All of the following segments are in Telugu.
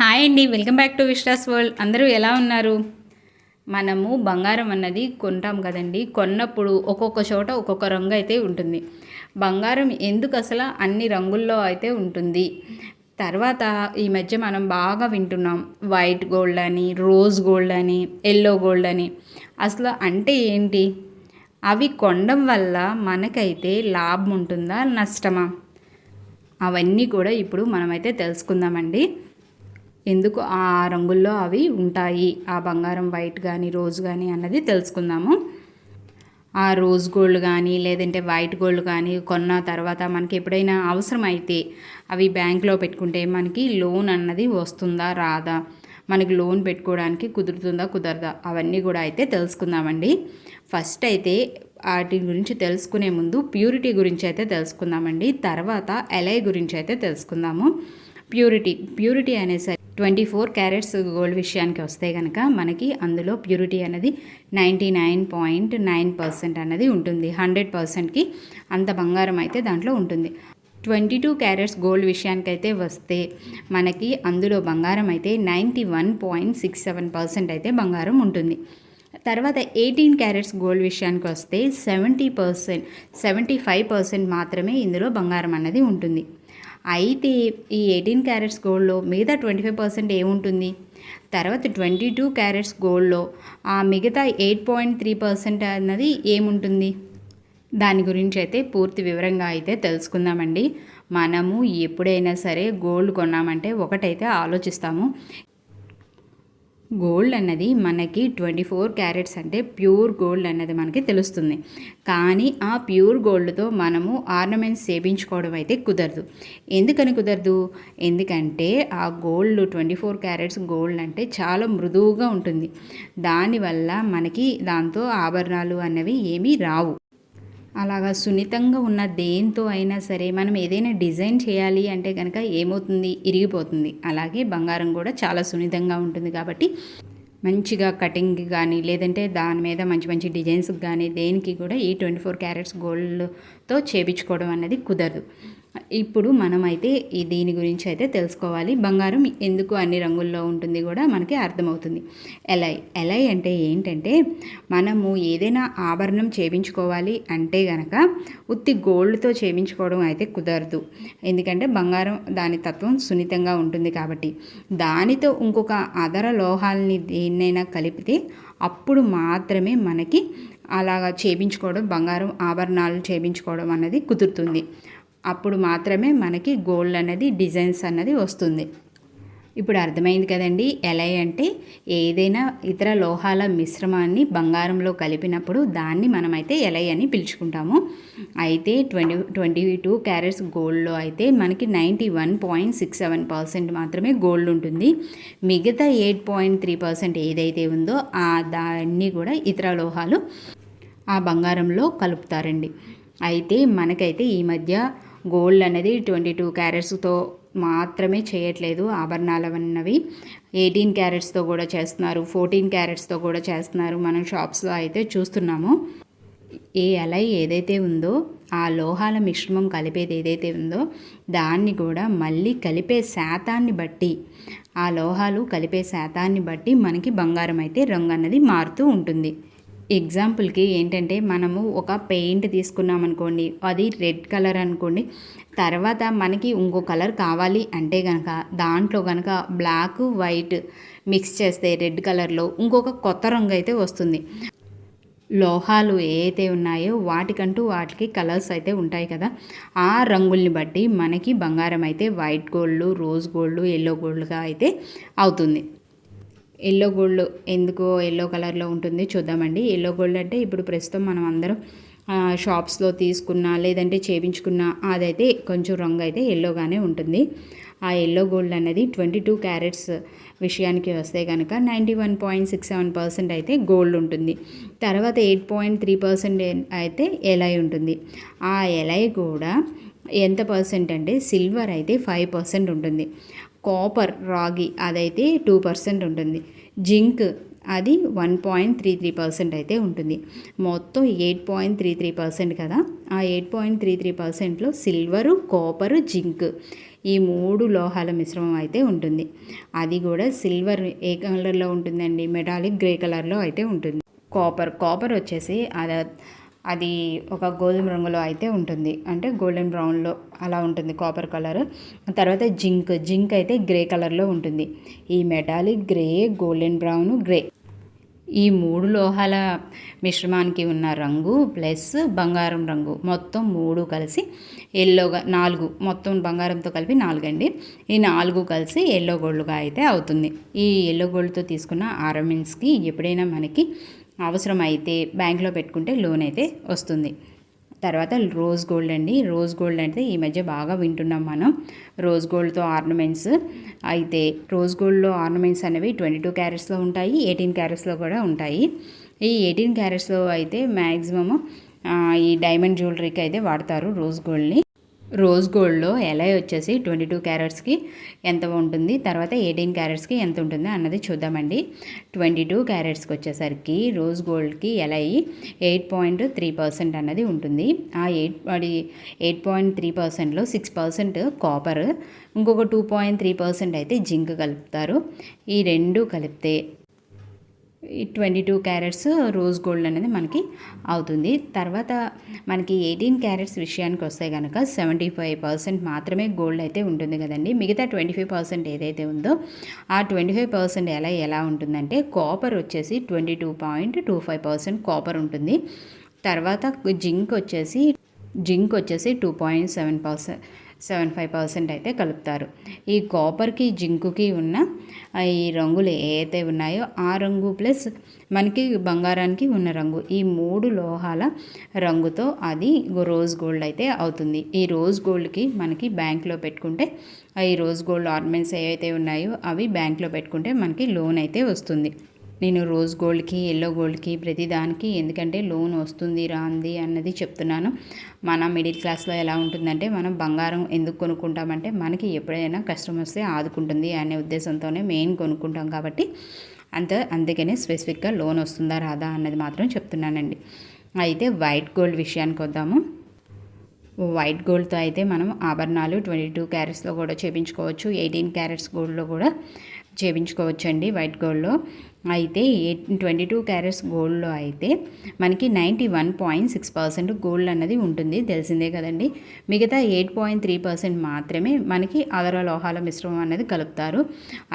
హాయ్ అండి welcome back to Vishwas world. అందరూ ఎలా ఉన్నారు? మనము బంగారం అన్నది కొంటాం కదండి. కొన్నప్పుడు ఒక్కొక్క చోట ఒక్కొక్క రంగు అయితే ఉంటుంది. బంగారం ఎందుకు అసలు అన్ని రంగుల్లో అయితే ఉంటుంది? తర్వాత ఈ మధ్య మనం బాగా వింటున్నాం. వైట్ గోల్డ్ అని రోజ్ గోల్డ్ అని ఎల్లో గోల్డ్ అని. అసలు అంటే ఏంటి? అవి కొనడం వల్ల మనకైతే లాభం ఉంటుందా నష్టమా? అవన్నీ కూడా ఇప్పుడు మనమైతే తెలుసుకుందామండి. ఎందుకు ఆ రంగుల్లో అవి ఉంటాయి? ఆ బంగారం వైట్ కానీ రోజ్ కానీ అన్నది తెలుసుకుందాము. ఆ రోజ్ గోల్డ్ కానీ లేదంటే వైట్ గోల్డ్ కానీ కొన్న తర్వాత మనకి ఎప్పుడైనా అవసరం అయితే అవి బ్యాంక్లో పెట్టుకుంటే మనకి లోన్ అన్నది వస్తుందా రాదా? మనకి లోన్ పెట్టుకోవడానికి కుదురుతుందా కుదరదా? అవన్నీ కూడా అయితే తెలుసుకుందామండి. ఫస్ట్ అయితే వాటి గురించి తెలుసుకునే ముందు ప్యూరిటీ గురించి అయితే తెలుసుకుందామండి. తర్వాత ఎలై గురించి అయితే తెలుసుకుందాము. ప్యూరిటీ ప్యూరిటీ అనేసరి ట్వంటీ ఫోర్ క్యారెట్స్ గోల్డ్ విషయానికి వస్తే కనుక మనకి అందులో ప్యూరిటీ అనేది ninety nine point nine percent అనేది ఉంటుంది. హండ్రెడ్ పర్సెంట్కి అంత బంగారం అయితే దాంట్లో ఉంటుంది. ట్వంటీ టూ క్యారెట్స్ గోల్డ్ విషయానికి అయితే వస్తే మనకి అందులో బంగారం అయితే ninety one point six seven percent అయితే బంగారం ఉంటుంది. తర్వాత ఎయిటీన్ క్యారెట్స్ గోల్డ్ విషయానికి వస్తే seventy percent seventy five percent మాత్రమే ఇందులో బంగారం అన్నది ఉంటుంది. అయితే ఈ ఎయిటీన్ క్యారెట్స్ గోల్డ్లో మిగతా ట్వంటీ ఫైవ్ పర్సెంట్ ఏముంటుంది? తర్వాత ట్వంటీ టూ క్యారెట్స్ గోల్డ్లో ఆ మిగతా ఎయిట్ పాయింట్ త్రీ పర్సెంట్ అన్నది ఏముంటుంది? దాని గురించి అయితే పూర్తి వివరంగా అయితే తెలుసుకుందామండి. మనము ఎప్పుడైనా సరే గోల్డ్ కొన్నామంటే ఒకటైతే ఆలోచిస్తాము. గోల్డ్ అన్నది మనకి ట్వంటీ ఫోర్ క్యారెట్స్ అంటే ప్యూర్ గోల్డ్ అన్నది మనకి తెలుస్తుంది. కానీ ఆ ప్యూర్ గోల్డ్తో మనము ఆర్నమెంట్స్ చేయించుకోవడం అయితే కుదరదు. ఎందుకని కుదరదు? ఎందుకంటే ఆ gold twenty four carats gold అంటే చాలా మృదువుగా ఉంటుంది. దానివల్ల మనకి దాంతో ఆభరణాలు అన్నవి ఏమీ రావు. అలాగా సున్నితంగా ఉన్న దేంతో అయినా సరే మనం ఏదైనా డిజైన్ చేయాలి అంటే కనుక ఏమవుతుంది? ఇరిగిపోతుంది. అలాగే బంగారం కూడా చాలా సున్నితంగా ఉంటుంది కాబట్టి మంచిగా కటింగ్ కానీ లేదంటే దాని మీద మంచి మంచి డిజైన్స్కి కానీ దేనికి కూడా ఈ ట్వంటీ ఫోర్ క్యారెట్స్ గోల్డ్తో చేపించుకోవడం అనేది కుదరదు. ఇప్పుడు మనమైతే ఈ దీని గురించి అయితే తెలుసుకోవాలి. బంగారం ఎందుకు అన్ని రంగుల్లో ఉంటుంది కూడా మనకి అర్థమవుతుంది. ఎలై ఎలై అంటే ఏంటంటే మనము ఏదైనా ఆభరణం చేయించుకోవాలి అంటే గనక ఉత్తి గోల్డ్తో చేయించుకోవడం అయితే కుదరదు. ఎందుకంటే బంగారం దాని తత్వం సున్నితంగా ఉంటుంది కాబట్టి. దానితో ఇంకొక అదర లోహాలని దేన్నైనా కలిపితే అప్పుడు మాత్రమే మనకి అలాగా చేయించుకోవడం బంగారం ఆభరణాలు చేయించుకోవడం అనేది కుదురుతుంది. అప్పుడు మాత్రమే మనకి గోల్డ్ అనేది డిజైన్స్ అన్నది వస్తుంది. ఇప్పుడు అర్థమైంది కదండి ఎలై అంటే ఏదైనా ఇతర లోహాల మిశ్రమాన్ని బంగారంలో కలిపినప్పుడు దాన్ని మనమైతే ఎలై అని పిలుచుకుంటాము. అయితే ట్వంటీ ట్వంటీ టూ క్యారెట్స్ గోల్డ్లో అయితే మనకి ninety one point six seven percent మాత్రమే గోల్డ్ ఉంటుంది. మిగతా ఎయిట్ పాయింట్ త్రీ పర్సెంట్ ఏదైతే ఉందో ఆ దాన్ని కూడా ఇతర లోహాలు ఆ బంగారంలో కలుపుతారండి. అయితే మనకైతే ఈ మధ్య గోల్డ్ అనేది ట్వంటీ టూ క్యారెట్స్తో మాత్రమే చేయట్లేదు. ఆభరణాలు అన్నవి ఎయిటీన్ క్యారెట్స్తో కూడా చేస్తున్నారు. ఫోర్టీన్ క్యారెట్స్తో కూడా చేస్తున్నారు. మనం షాప్స్లో అయితే చూస్తున్నాము. ఏ అలై ఏదైతే ఉందో ఆ లోహాల మిశ్రమం కలిపేది ఏదైతే ఉందో దాన్ని కూడా మళ్ళీ కలిపే శాతాన్ని బట్టి ఆ లోహాలు కలిపే శాతాన్ని బట్టి మనకి బంగారం అయితే రంగు అన్నది మారుతూ ఉంటుంది. ఎగ్జాంపుల్కి ఏంటంటే మనము ఒక పెయింట్ తీసుకున్నాం అనుకోండి అది రెడ్ కలర్ అనుకోండి తర్వాత మనకి ఇంకో కలర్ కావాలి అంటే కనుక దాంట్లో కనుక బ్లాక్ వైట్ మిక్స్ చేస్తే రెడ్ కలర్లో ఇంకొక కొత్త రంగు అయితే వస్తుంది. లోహాలు ఏవైతే ఉన్నాయో వాటికంటూ వాటికి కలర్స్ అయితే ఉంటాయి కదా. ఆ రంగుల్ని బట్టి మనకి బంగారం అయితే white gold rose gold yellow గోల్డ్గా అయితే అవుతుంది. ఎల్లో గోల్డ్ ఎందుకో ఎల్లో కలర్లో ఉంటుంది చూద్దామండి. ఎల్లో గోల్డ్ అంటే ఇప్పుడు ప్రస్తుతం మనం అందరం షాప్స్లో తీసుకున్న లేదంటే చేయించుకున్న అదైతే కొంచెం రంగు అయితే ఎల్లోగానే ఉంటుంది. ఆ ఎల్లో గోల్డ్ అనేది ట్వంటీ టూ క్యారెట్స్ విషయానికి వస్తే కనుక ninety one point six seven percent అయితే గోల్డ్ ఉంటుంది. తర్వాత ఎయిట్ పాయింట్ త్రీ పర్సెంట్ అయితే ఎలై ఉంటుంది. ఆ ఎలై కూడా ఎంత పర్సెంట్ అంటే సిల్వర్ అయితే ఫైవ్ పర్సెంట్ ఉంటుంది. కాపర్ రాగి అదైతే టూ పర్సెంట్ ఉంటుంది. జింక్ అది one point three three percent అయితే ఉంటుంది. మొత్తం eight point three three percent కదా? ఆ ఎయిట్ పాయింట్ త్రీ త్రీ పర్సెంట్లో సిల్వరు కాపరు జింక్ ఈ మూడు లోహాల మిశ్రమం అయితే ఉంటుంది. అది కూడా సిల్వర్ ఏ కలర్లో ఉంటుందండి? మెటాలిక్ గ్రే కలర్లో అయితే ఉంటుంది. కాపర్ కాపర్ వచ్చేసి అది అది ఒక గోధుమ రంగులో అయితే ఉంటుంది. అంటే గోల్డెన్ బ్రౌన్లో అలా ఉంటుంది కాపర్ కలర్. తర్వాత జింక్ జింక్ అయితే గ్రే కలర్లో ఉంటుంది. ఈ metallic grey golden brown grey. ఈ మూడు లోహాల మిశ్రమానికి ఉన్న రంగు ప్లస్ బంగారం రంగు. మొత్తం మూడు కలిసి ఎల్లోగా నాలుగు. మొత్తం బంగారంతో కలిపి నాలుగు అండి ఈ నాలుగు కలిసి ఎల్లో గోల్డ్గా అయితే అవుతుంది. ఈ ఎల్లో గోల్డ్తో తీసుకున్న ఆర్నమెంట్స్కి ఎప్పుడైనా మనకి అవసరం అయితే బ్యాంక్లో పెట్టుకుంటే లోన్ అయితే వస్తుంది. తర్వాత రోజ్ గోల్డ్ అండి. రోజ్ గోల్డ్ అంటే ఈ మధ్య బాగా వింటున్నాం మనం. రోజ్ గోల్డ్తో ఆర్నమెంట్స్ అయితే రోజ్ గోల్డ్లో ఆర్నమెంట్స్ అనేవి ట్వంటీ టూ క్యారెట్స్లో ఉంటాయి ఎయిటీన్ క్యారెట్స్లో కూడా ఉంటాయి. ఈ ఎయిటీన్ క్యారెట్స్లో అయితే మ్యాక్సిమము ఈ డైమండ్ జ్యువెలరీకి అయితే వాడతారు రోజ్ గోల్డ్ని. రోజ్ గోల్డ్లో ఎలా వచ్చేసి ట్వంటీ టూ క్యారెట్స్కి ఎంత ఉంటుంది? తర్వాత ఎయిటీన్ క్యారెట్స్కి ఎంత ఉంటుంది? అన్నది చూద్దామండి. ట్వంటీ టూ క్యారెట్స్కి వచ్చేసరికి రోజ్ గోల్డ్కి ఎలా ఎయిట్ పాయింట్ త్రీ పర్సెంట్ అన్నది ఉంటుంది. ఆ ఎయిట్ అది ఎయిట్ పాయింట్ త్రీ పర్సెంట్లో సిక్స్ పర్సెంట్ కాపర్ ఇంకొక టూ పాయింట్ త్రీ పర్సెంట్ అయితే జింక్ కలుపుతారు. ఈ రెండు కలిపితే twenty two carats rose gold అనేది మనకి అవుతుంది. తర్వాత మనకి ఎయిటీన్ క్యారెట్స్ విషయానికి వస్తే కనుక సెవెంటీ ఫైవ్ పర్సెంట్ మాత్రమే గోల్డ్ అయితే ఉంటుంది కదండి. మిగతా ట్వంటీ ఫైవ్ పర్సెంట్ ఏదైతే ఉందో ఆ ట్వంటీ ఫైవ్ పర్సెంట్ ఎలా ఎలా ఉంటుందంటే కాపర్ వచ్చేసి twenty two point two five percent copper ఉంటుంది. తర్వాత జింక్ వచ్చేసి జింక్ వచ్చేసి two point seven percent seven five percent అయితే కలుపుతారు. ఈ కాపర్కి జింకుకి ఉన్న ఈ రంగులు ఏవైతే ఉన్నాయో ఆ రంగు ప్లస్ మనకి బంగారానికి ఉన్న రంగు ఈ మూడు లోహాల రంగుతో అది రోజ్ గోల్డ్ అయితే అవుతుంది. ఈ రోజ్ గోల్డ్కి మనకి బ్యాంక్లో పెట్టుకుంటే ఈ రోజ్ గోల్డ్ ఆర్నమెంట్స్ ఏవైతే ఉన్నాయో అవి బ్యాంక్లో పెట్టుకుంటే మనకి లోన్ అయితే వస్తుంది. నేను రోజ్ గోల్డ్కి ఎల్లో గోల్డ్కి ప్రతి దానికి ఎందుకంటే లోన్ వస్తుంది రాంది అన్నది చెప్తున్నాను. మన మిడిల్ క్లాస్లో ఎలా ఉంటుందంటే మనం బంగారం ఎందుకు కొనుక్కుంటామంటే మనకి ఎప్పుడైనా కష్టం వస్తే ఆదుకుంటుంది అనే ఉద్దేశంతోనే మెయిన్ కొనుక్కుంటాం కాబట్టి అంత అందుకనే స్పెసిఫిక్గా లోన్ వస్తుందా రాదా అన్నది మాత్రం చెప్తున్నానండి. అయితే వైట్ గోల్డ్ విషయానికి వద్దాము. వైట్ గోల్డ్తో అయితే మనం ఆభరణాలు ట్వంటీ టూ క్యారెట్స్లో కూడా చేపించుకోవచ్చు ఎయిటీన్ క్యారెట్స్ గోల్డ్లో కూడా చేపించుకోవచ్చండి వైట్ గోల్డ్లో. అయితే ఎయిట్ ట్వంటీ టూ క్యారెట్స్ గోల్డ్లో అయితే మనకి ninety one point six percent gold అన్నది ఉంటుంది. తెలిసిందే కదండి. మిగతా ఎయిట్ పాయింట్ త్రీ పర్సెంట్ మాత్రమే మనకి అదర లోహాల మిశ్రమం అనేది కలుపుతారు.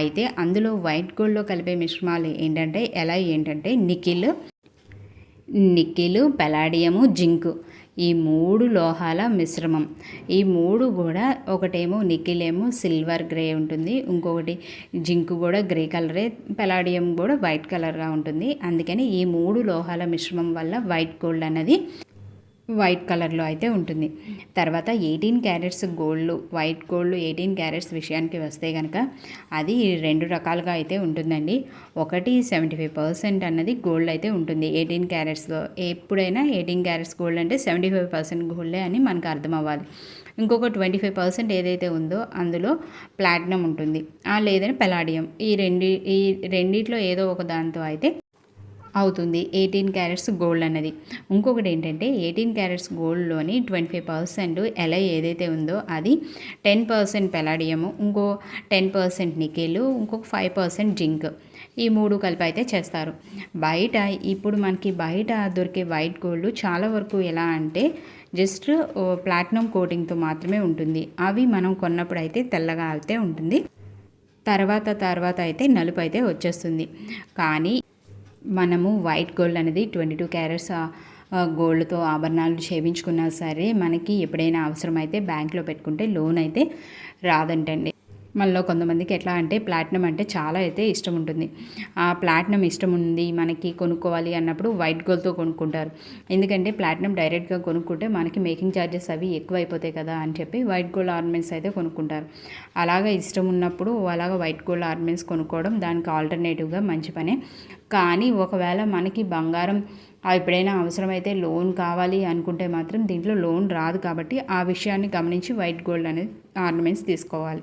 అయితే అందులో వైట్ గోల్డ్లో కలిపే మిశ్రమాలు ఏంటంటే ఎలా ఏంటంటే నికిల్ నిక్కిలు పెలాడియము జింకు. ఈ మూడు లోహాల మిశ్రమం. ఈ మూడు కూడా ఒకటేమో నికిల్ ఏమో సిల్వర్ గ్రే ఉంటుంది. ఇంకొకటి జింక్ కూడా గ్రే కలరే పెలాడియం కూడా వైట్ కలర్గా ఉంటుంది. అందుకని ఈ మూడు లోహాల మిశ్రమం వల్ల వైట్ గోల్డ్ అనేది వైట్ కలర్లో అయితే ఉంటుంది. తర్వాత eighteen carats gold white gold eighteen carats విషయానికి వస్తే కనుక అది రెండు రకాలుగా అయితే ఉంటుందండి. ఒకటి సెవెంటీ ఫైవ్ పర్సెంట్ అన్నది గోల్డ్ అయితే ఉంటుంది. ఎయిటీన్ క్యారెట్స్లో ఎప్పుడైనా ఎయిటీన్ క్యారెట్స్ గోల్డ్ అంటే సెవెంటీ ఫైవ్ పర్సెంట్ గోల్డే అని మనకు అర్థం అవ్వాలి ఇంకొక ట్వంటీ ఫైవ్ పర్సెంట్ ఏదైతే ఉందో అందులో ప్లాటినం ఉంటుంది. లేదని పెలాడియం. ఈ రెండు ఈ రెండిట్లో ఏదో ఒక దాంతో అయితే అవుతుంది. ఎయిటీన్ క్యారెట్స్ గోల్డ్ అన్నది. ఇంకొకటి ఏంటంటే ఎయిటీన్ క్యారెట్స్ గోల్డ్లోని ట్వంటీ ఫైవ్ పర్సెంట్ ఎలా ఏదైతే ఉందో అది టెన్ పర్సెంట్ పెలాడియము ఇంకో టెన్ పర్సెంట్ నికెలు ఇంకొక ఫైవ్ పర్సెంట్ జింక్ ఈ మూడు కలిపి అయితే చేస్తారు. బయట ఇప్పుడు మనకి బయట దొరికే వైట్ గోల్డ్ చాలా వరకు ఎలా అంటే జస్ట్ ప్లాటినం కోటింగ్తో మాత్రమే ఉంటుంది. అవి మనం కొన్నప్పుడు అయితే తెల్లగా అయితే ఉంటుంది. తర్వాత తర్వాత అయితే నలుపు అయితే వచ్చేస్తుంది. కానీ మనము వైట్ గోల్డ్ అనేది ట్వంటీ టూ క్యారెట్స్ గోల్డ్తో ఆభరణాలు చేయించుకున్నా సరే మనకి ఎప్పుడైనా అవసరమైతే బ్యాంక్లో పెట్టుకుంటే లోన్ అయితే రాదంటండి. మనలో కొంతమందికి ఎట్లా అంటే ప్లాటినం అంటే చాలా అయితే ఇష్టం ఉంటుంది. ఆ ప్లాటినం ఇష్టం ఉంది మనకి కొనుక్కోవాలి అన్నప్పుడు వైట్ గోల్డ్తో కొనుక్కుంటారు. ఎందుకంటే ప్లాటినం డైరెక్ట్గా కొనుక్కుంటే మనకి మేకింగ్ ఛార్జెస్ అవి ఎక్కువ అయిపోతాయి కదా అని చెప్పి వైట్ గోల్డ్ ఆర్నమెంట్స్ అయితే కొనుక్కుంటారు. అలాగ ఇష్టం ఉన్నప్పుడు అలాగ వైట్ గోల్డ్ ఆర్నమెంట్స్ కొనుక్కోవడం దానికి ఆల్టర్నేటివ్గా మంచి పనే. కానీ ఒకవేళ మనకి బంగారం ఎప్పుడైనా అవసరమైతే లోన్ కావాలి అనుకుంటే మాత్రం దీంట్లో లోన్ రాదు కాబట్టి ఆ విషయాన్ని గమనించి వైట్ గోల్డ్ అనేది ఆర్నమెంట్స్ తీసుకోవాలి.